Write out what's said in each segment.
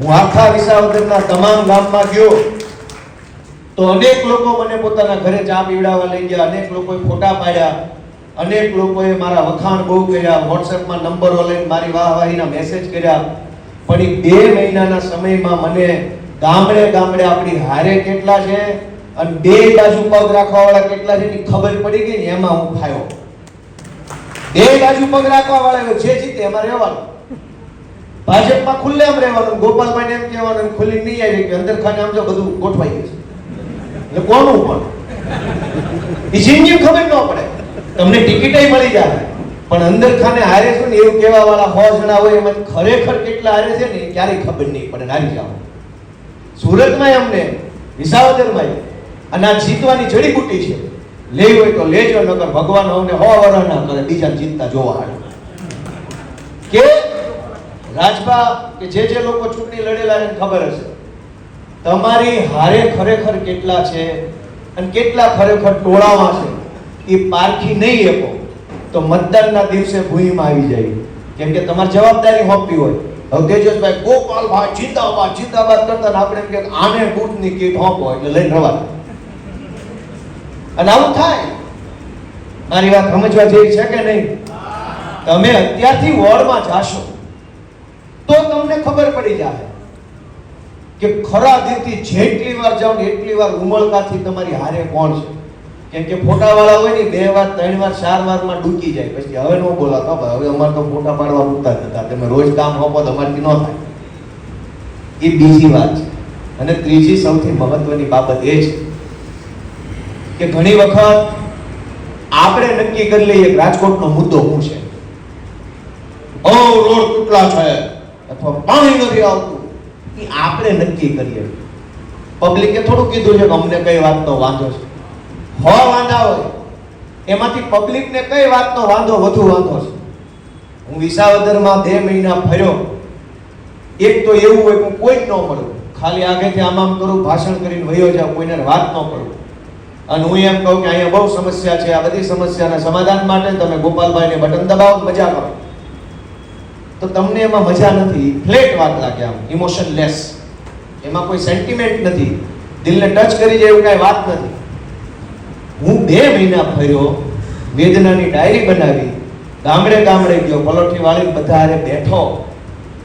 હું આખા વિસાવદરના તમામ ગામમાં ગયો, તો અનેક લોકો મને પોતાના ઘરે ચા પીવડાવવા લઈ ગયા, અનેક લોકોએ ફોટા પાડ્યા, અનેક લોકોએ મારા વખાણ બહુ કર્યા વોટ્સએપમાં નંબરો લઈને મારી વાહવાહીના મેસેજ કર્યા. પણ બે મહિનાના સમયમાં મને ગામડે ગામડે આપણી હારે કેટલા છે અને બે બાજુ પગ રાખવાવાળા કેટલા છે એની ખબર પડી ગઈ ને એમાં હું ખાયો બે બાજુ પગ રાખવાવાળા જે જીતે એમાં રહેવાનું. ભાજપમાં ખુલ્લેમ રહેવાનું, ગોપાલભાઈને એમ કહેવાનું ખુલ્લી નહીં આવી કે અંદર ખાને આમ જો બધું ગોઠવાઈ ગયું છે. એટલે કોનું પણ? એ જિંદગી ખબર ન પડે. તમને ટિકિટય મળી જાય. પણ અંદર ખાને હારે છે ને એવું કહેવા વાળા હો જણા હોય એમાં ખરેખર કેટલા હારે છે ને ક્યારેય ખબર નહીં પડે. હારી જાઓ. સુરતમાં અમને વિસાવદરમાં અને આ જીતવાની જડીબુટ્ટી છે. લેવી હોય તો લેજો, નકર ભગવાન અમને હો વરહ ના કરે બીજા જીતતા જોવા હાડે. કે રાજભા કે જે જે લોકો ચૂંટણી લડેલા એને ખબર હશે. તમારી હારે ખરેખર કેટલા છે અને કેટલા ખરેખર ટોળામાં છે, એ પારખી નહીં એકો તો મતદાનના દિવસે ભૂમિમાં આવી જાય. કેમ કે તમારી જવાબદારી હોપી હોય. હવે તેજસભાઈ, ગોપાલભાઈ, જિંદાબાદ જિંદાબાદ કરતા આપણે એમ કે આને બૂટની કીટ હોપો એટલે લઈને રવા અને આવું થાય. મારી વાત સમજવા જેવી છે કે નહીં? તમે અત્યારથી વોર્ડમાં જાશો. તો તમને ખબર પડી જાય કે ખરા દિલથી જેટલી વાર જાઓ ને એટલી વાર ઉમળકાથી તમારી હારે કોણ છે? કેમ કે ફોટા વાળા હોય ને બે વાર, ત્રણ વાર, ચાર વારમાં ડૂકી જાય. પછી હવે નો બોલાતો હવે અમારે તો ફોટા પાડવા મૂકતા હતા તમે રોજ કામ આપો તો અમારથી ન થાય. એ બીજી વાત છે. અને ત્રીજી સૌથી મહત્વની બાબત એ છે કે ઘણી વખત આપણે નક્કી કરી લઈએ રાજકોટનો મુદ્દો શું છે? ઓ રોડ કેટલા છે? અથવા પાણી નથી આવતું, એ આપણે નક્કી કરીએ. પબ્લિકે થોડું કીધું છે કે અમને કઈ વાતનો વાંધો છે. હો વાંધા હોય, એમાંથી પબ્લિકને કઈ વાતનો વાંધો વધુ વાંધો છે? હું વિસાવદરમાં બે મહિના ફર્યો. એક તો એવું હોય હું કોઈ ન મળું. ખાલી આગેથી આમ આમ કરું, ભાષણ કરીને વયો જાઉં, કોઈને વાત ન કરું. અને હું એમ કહું કે અહીંયા બહુ સમસ્યા છે, આ બધી સમસ્યાના સમાધાન માટે તમે ગોપાલભાઈને બટન દબાવો મજા કરો. તો તમને એમાં મજા નથી, ફ્લેટ વાત લાગે આમ ઇમોશનલેસ એમાં કોઈ સેન્ટિમેન્ટ નથી. દિલને ટચ કરી જાય એવું કાંઈ વાત નથી. હું બે મહિના ફર્યો, વેદનાની ડાયરી બનાવી, ગામડે ગામડે ગયો પલોઠી વાળી બધા બેઠો.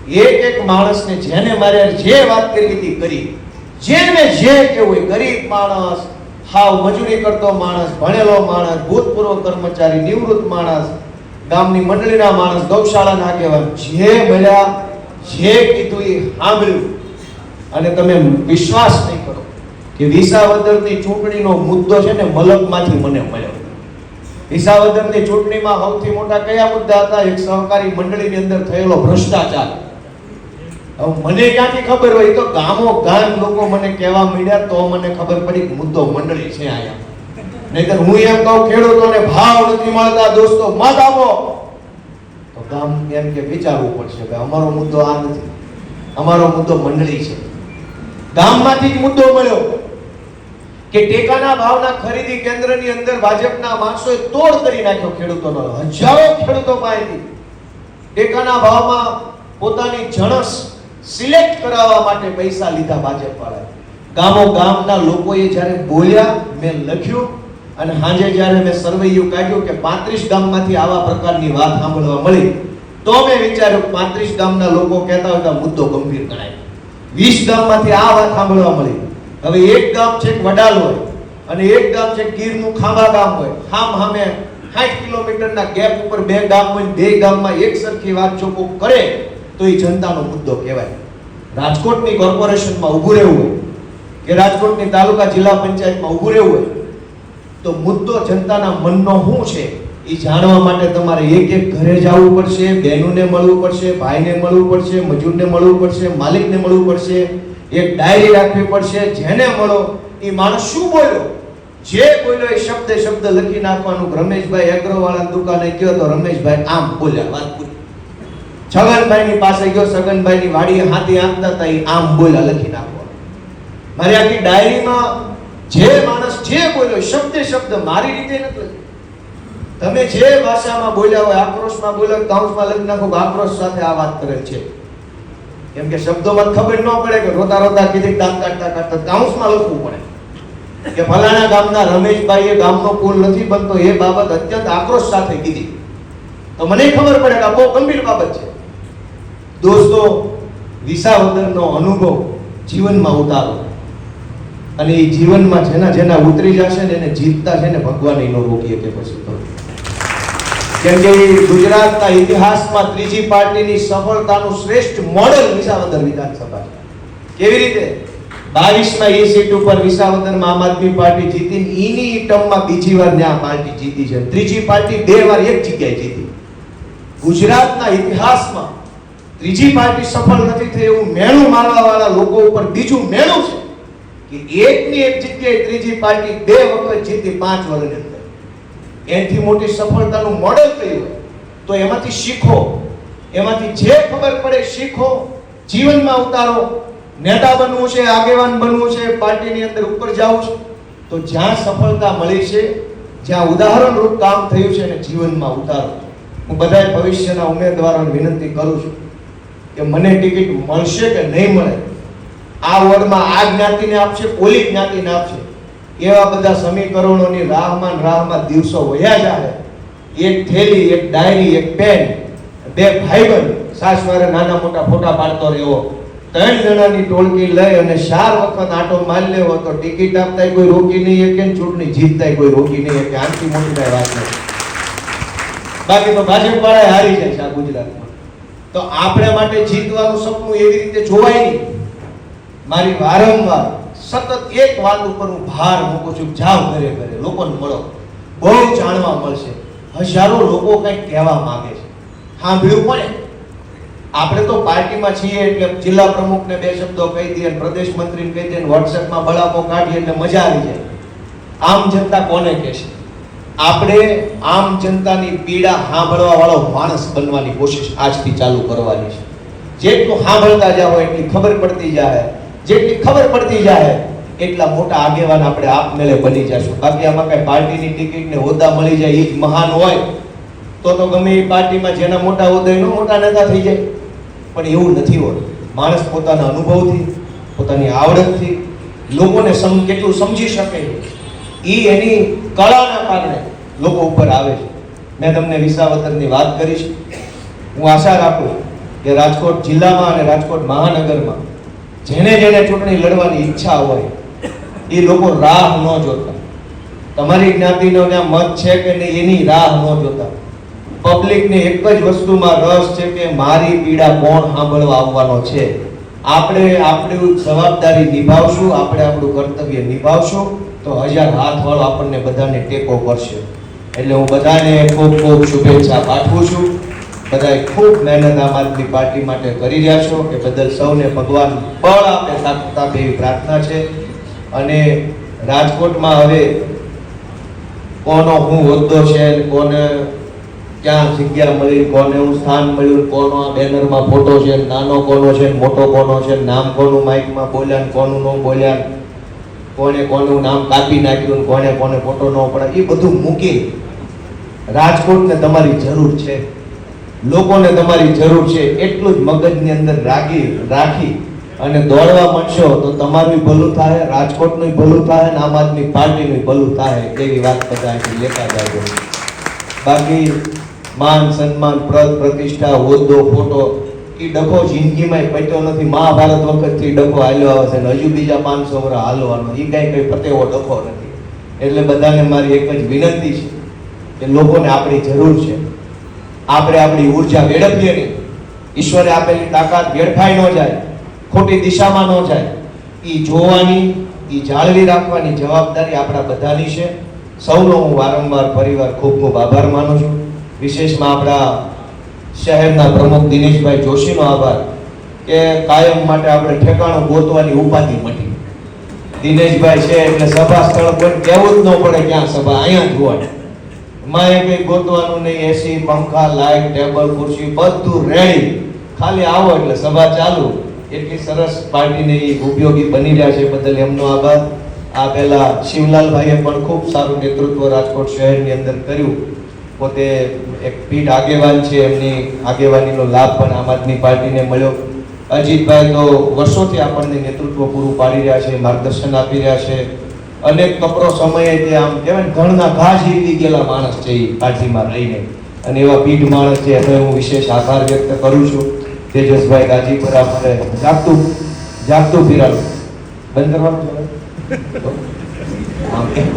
એક એક માણસને જેને મારે જે વાત કરી હતી, કરી. જેને જે કેવું ગરીબ માણસ, હાવ મજૂરી કરતો માણસ, ભણેલો માણસ, ભૂતપૂર્વ કર્મચારી, નિવૃત્ત માણસ ગામની મંડળીના માણસ ગૌશાળાના આગેવાન જે મળ્યા, જે કીધું એ સાંભળ્યું. અને તમે વિશ્વાસ નહીં કરો કે વિસાવદરની ચૂંટણીનો મુદ્દો છે ને મલકમાંથી મને મળ્યો. વિસાવદરની ચૂંટણીમાં સૌથી મોટા કયા મુદ્દા હતા? એક સહકારી મંડળીની અંદર થયેલો ભ્રષ્ટાચાર. હવે મને ક્યાંથી ખબર હોય? તો ગામો ગામ લોકો મને કહેવા મળ્યા તો મને ખબર પડી કે મુદ્દો મંડળી છે અહીંયા. નહીતર હું એમ કહું, ખેડૂતોને ભાવ નથી મળતા, દોસ્તો, મત આપો. તો ગામ એમ કે વિચારવું પડશે કે અમારો મુદ્દો આ નથી. અમારો મુદ્દો મંડળી છે. ગામમાંથી જ મુદ્દો મળ્યો કે ટેકાના ભાવના ખરીદી કેન્દ્રની અંદર ભાજપના માણસોએ તોડ કરી નાખ્યો ખેડૂતોનો. હજારો ખેડૂતો પાસેથી ટેકાના ભાવમાં પોતાની જણસ સિલેક્ટ કરાવવા માટે પૈસા લીધા ભાજપ વાળા ગામો ગામના લોકોએ જ્યારે બોલ્યા, મેં લખ્યું અને સાંજે જ્યારે મેં સર્વેયું કાઢ્યું કે પાંત્રીસ ગામમાંથી આવા પ્રકારની વાત સાંભળવા મળી, તો મેં વિચાર્યું પાંત્રીસ ગામના લોકો કહેતા હોય મુદ્દો ગંભીર ગણાય. વીસ ગામમાંથી આ વાત સાંભળવા મળી. હવે એક ગામ છે વડાલ હોય, અને એક ગામ છે ગીરનું ખાંભા ગામ હોય. હામ હામે સાઠ કિલોમીટરના ગેપ ઉપર બે ગામ હોય બે ગામમાં એક સરખી વાત ચોખ્ખો કરે, તો એ જનતાનો મુદ્દો કહેવાય. રાજકોટની કોર્પોરેશનમાં ઊભું રહેવું હોય, કે રાજકોટની તાલુકા જિલ્લા પંચાયતમાં ઊભું રહેવું હોય તો મુદ્દો જનતાના મનનો શું છે? એ જાણવા માટે તમારે એક એક ઘરે જવું પડશે, બહેનોને મળવું પડશે, ભાઈને મળવું પડશે, મજૂરને મળવું પડશે, માલિકને મળવું પડશે. એક ડાયરી રાખવી પડશે, જેને મળો, એ માણસ શું બોલ્યો? જે બોલ્યો એ શબ્દે શબ્દ લખી નાખવાનું. રમેશભાઈ એગ્રોવાળા દુકાને ગયો તો રમેશભાઈ આમ બોલ્યા, વાત પૂરી. છગનભાઈની પાસે ગયો, છગનભાઈની વાડીએ હાથી આંકતા હતા, એ આમ બોલ્યા, લખી નાખવાનું. મારી આખી ડાયરીમાં જે માણસ જે બોલ્યો, શબ્દે શબ્દ મારી રીતે નથી તમે જે ભાષામાં બોલ્યા હોય, આક્રોશમાં બોલ્યા કૌંસમાં લખી નાખો આક્રોશ સાથે આ વાત કરે છે. કેમ કે શબ્દોમાં ખબર ન પડે કે રોતા રોતા કીધી દાંત કાઢતા કાઢતા કાઉન્સમાં લખવું પડે. કે ફલાણા ગામના રમેશભાઈએ ગામનો પુલ નથી બનતો, એ બાબત અત્યંત આક્રોશ સાથે કીધી. તો મને ખબર પડે કે આ બહુ ગંભીર બાબત છે. દોસ્તો, વિસાવદરનો અનુભવ જીવનમાં ઉતારો. અને એ જીવનમાં જેના જેના ઉતરી જશે ને એને જીતતા છે ને ભગવાન એનો રોકીએ કે પછી તો. કેમ કે ગુજરાતના ઇતિહાસમાં ત્રીજી પાર્ટીની સફળતાનું શ્રેષ્ઠ મોડેલ વિસાવદર વિધાનસભા કેવી રીતે? બાવીસમાં એ સીટ ઉપર વિસાવદરમાં આમ આદમી પાર્ટી જીતી એની ટર્મમાં બીજી વાર ત્યાં પાર્ટી જીતી છે. ત્રીજી પાર્ટી બે વાર એક જગ્યાએ જીતી. ગુજરાતના ઇતિહાસમાં ત્રીજી પાર્ટી સફળ નથી થઈ એવું મેણું મારવા વાળા લોકો ઉપર બીજું મેણું છે. કે એકની એક જગ્યાએ ત્રીજી પાર્ટી બે વખત જીતી, પાંચ વર્ષની અંદર એનાથી મોટી સફળતાનું મોડેલ કયું તો એમાંથી શીખો. એમાંથી જે ખબર પડે શીખો. જીવનમાં ઉતારો. નેતા બનવું છે, આગેવાન બનવું છે, પાર્ટીની અંદર ઉપર જવું છે. તો જ્યાં સફળતા મળી છે, જ્યાં ઉદાહરણરૂપ કામ થયું છે અને જીવનમાં ઉતારો. હું બધા ભવિષ્યના ઉમેદવારોને વિનંતી કરું છું કે મને ટિકિટ મળશે કે નહીં મળે આ વોર્ડમાં આ જ્ઞાતિને આપશે, ઓલી જ્ઞાતિને આપશે. એવા બધા સમીકરણોની રાહમાં રાહમાં દિવસો વયા જાય. એક થેલી, એક ડાયરી, એક પેન, બે ભાઈબંધ, સાસવારે નાના મોટા ફોટા પાડતો રહ્યો. ત્રણ જણાની ટોળકી લઈ અને ચાર વખત આટો મારી લેવો તો ટિકિટ આપતા કોઈ રોકી નહીં કે ચૂંટણી જીતતા કોઈ રોકી નહીં કે આનથી મોટી કઈ વાત નથી. બાકી તો ભાજપ વાળા હારી જાય છે આ ગુજરાતમાં. તો આપણે માટે જીતવાનું સપનું એવી રીતે જોવાય નહીં. મારી વારંવાર સતત એક વાત ઉપર હું ભાર મૂકું છું, જાવ ઘરે ઘરે, લોકોને મળો. બહુ જાણવા મળશે. હજારો લોકો કંઈક કહેવા માગે છે. સાંભળ્યું પણ આપણે તો પાર્ટીમાં છીએ એટલે જિલ્લા પ્રમુખને બે શબ્દો કહી દઈએ પ્રદેશ મંત્રીને કહી દઈએ વોટ્સએપમાં બળાપો કાઢીએ એટલે મજા આવી જાય. આમ જનતા કોને કહેશે? આપણે આમ જનતાની પીડા સાંભળવા વાળો માણસ બનવાની કોશિશ આજથી ચાલુ કરવાની છે. જેટલું સાંભળતા જાઓ, એટલી ખબર પડતી જાય. જેટલી ખબર પડતી જાય, એટલા મોટા આગેવાન આપણે આપમેળે બની જશું. બાકી આમાં કઈ પાર્ટીની ટિકિટ ને હોદ્દા મળી જાય એ જ મહાન હોય, તો તો ગમે એ પાર્ટીમાં જેના મોટા હોદ્દા એનો મોટા નેતા થઈ જાય. પણ એવું નથી હોતું. માણસ પોતાના અનુભવથી, પોતાની આવડતથી, લોકોને સમ, કેટલું સમજી શકે એ એની કળાના કારણે લોકો ઉપર આવે છે. મેં તમને વિસાવતરની વાત કરી છે. હું આશા રાખું કે રાજકોટ જિલ્લામાં અને રાજકોટ મહાનગરમાં જેને જેને ચૂંટણી લડવાની ઈચ્છા હોય, એ લોકો રાહ ન જોતા. તમારી જ્ઞાતિનો ત્યાં મત છે કે નહીં, એની રાહ ન જોતા. પબ્લિકને એક જ વસ્તુમાં રસ છે કે મારી પીડા કોણ સાંભળવા આવવાનો છે. આપણે આપણી જવાબદારી નિભાવશું, આપણે આપણું કર્તવ્ય નિભાવશું, તો હજાર હાથ વાળો આપણને બધાને ટેકો કરશે. એટલે હું બધાને ખૂબ ખૂબ શુભેચ્છા પાઠવું છું. બધાએ ખૂબ મહેનત આમ આદમી પાર્ટી માટે કરી રહ્યા છો એ બદલ સૌને ભગવાન બળ આપે આપે એવી પ્રાર્થના છે. અને રાજકોટમાં હવે કોનો હું હોદ્દો છે કોને ક્યાં જગ્યા મળી, કોને હું સ્થાન મળ્યું કોનો આ બેનરમાં ફોટો છે નાનો કોનો છે મોટો કોનો છે નામ કોનું માઇકમાં બોલ્યા કોનું ન બોલ્યા કોને કોનું નામ કાપી નાખ્યું કોને કોને ફોટો ન પડે એ બધું મૂકી રાજકોટને તમારી જરૂર છે. લોકોને તમારી જરૂર છે એટલું જ મગજની અંદર રાખી રાખી અને દોડવા માંડશો તો તમારું ભલું થાય, રાજકોટનું ભલું થાય અને આમ આદમી પાર્ટીનું ભલું થાય એવી વાત બધા લેતા જાજો. બાકી માન, સન્માન પ્રદ પ્રતિષ્ઠા, હોદ્દો, ફોટો એ ડખો જિંદગીમાં પટ્યો નથી. મહાભારત વખતથી ડખો હાલ્યો આવે છે અને હજુ બીજા પાંચસો વર્ષ હાલવાનો. એ કાંઈ કંઈ પતેવો ડખો નથી. એટલે બધાને મારી એક જ વિનંતી છે કે લોકોને આપણી જરૂર છે. આપણે આપણી ઊર્જા વેડફીએ નહીં. ઈશ્વરે આપેલી તાકાત વેડફાઈ ન જાય, ખોટી દિશામાં ન જાય. એ જોવાની એ જાળવી રાખવાની જવાબદારી આપણા બધાની છે. સૌનો હું વારંવાર પરિવાર ખૂબ ખૂબ આભાર માનું છું. વિશેષમાં આપણા શહેરના પ્રમુખ દિનેશભાઈ જોશીનો આભાર કે કાયમ માટે આપણે ઠેકાણું ગોતવાની ઉપાધિ મટી. દિનેશભાઈ છે એટલે સભા સ્થળ પર કહેવું જ ન પડે ક્યાં સભા, અહીંયા જ હોય. મારે કઈ ગોતવાનું નહીં, એસી, પંખા, લાઈટ, ટેબલ, ખુરશી, બધું રેડી ખાલી આવો એટલે સભા ચાલુ. એટલી સરસ પાર્ટીને એ ઉપયોગી બની રહ્યા છે બદલ એમનો આભાર. આ પહેલા શિવલાલભાઈએ પણ ખૂબ સારું નેતૃત્વ રાજકોટ શહેરની અંદર કર્યું. પોતે એક પીઠ આગેવાન છે, એમની આગેવાનીનો લાભ પણ આમ આદમી પાર્ટીને મળ્યો. અજીતભાઈ તો વર્ષોથી આપણને નેતૃત્વ પૂરું પાડી રહ્યા છે, માર્ગદર્શન આપી રહ્યા છે. અનેક કપરો સમયે તે આમ કહેવાય ઘણના ઘા જીવી ગયેલા માણસ છે એ કાઠીમાં રહીને. અને એવા પીઢ માણસ છે એનો હું વિશેષ આભાર વ્યક્ત કરું છું. તેજસભાઈ ગાજી પર આપણે જાગતું જાગતું પીરાનું બંધ કરવાનું આમ કેમ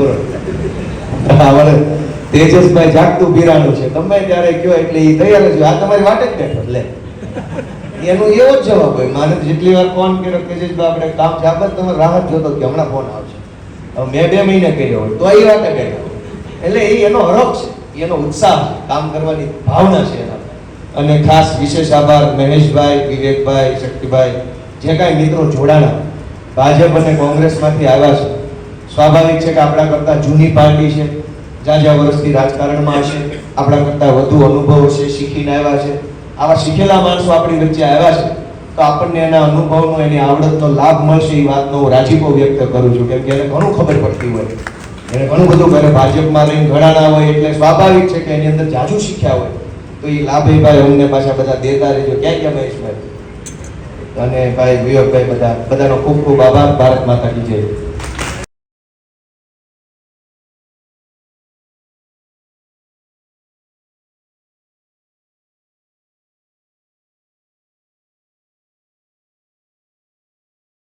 તેજસભાઈ જાગતું પીરાનું છે. ગમે ત્યારે કયો એટલે એ તૈયાર છે આ તમારી વાટે જ બેઠો લે. એનો એવો જ જવાબ હોય. મારે જેટલી વાર ફોન કર્યો કે આપણે કામ જાગત તમે રાહત જોતો કે હમણાં ફોન આવશે. મેં બે મહિને કર્યો હોય, તો એ વાતે કર્યો. એટલે એ એનો હરખ છે એનો ઉત્સાહ છે, કામ કરવાની ભાવના છે એના અને ખાસ વિશેષ આભાર મહેશભાઈ, વિવેકભાઈ, શક્તિભાઈ, જે કાંઈ મિત્રો જોડાણા, ભાજપ અને કોંગ્રેસમાંથી આવ્યા છે. સ્વાભાવિક છે કે આપણા કરતાં જૂની પાર્ટી છે જ્યાં જ્યાં વર્ષથી રાજકારણમાં હશે, આપણા કરતાં વધુ અનુભવ છે, શીખીને આવ્યા છે. આવા શીખેલા માણસો આપણી વચ્ચે આવ્યા છે. તો આપણને એના અનુભવનો, એની આવડતનો લાભ મળશે એ વાતનો હું રાજીપો વ્યક્ત કરું છું. કેમ કે એને ઘણું ખબર પડતી હોય. એને ઘણું બધું કરે ભાજપમાં રહીને ઘણાના હોય, એટલે સ્વાભાવિક છે કે એની અંદર જાજુ શીખ્યા હોય. તો એ લાભે ભાઈ અમને પાછા બધા દેતા રહેજો. ક્યાં ક્યાં મહેશભાઈ? અને ભાઈ વિવેકભાઈ બધા, બધાનો ખૂબ ખૂબ આભાર. ભારત માતા કી જય.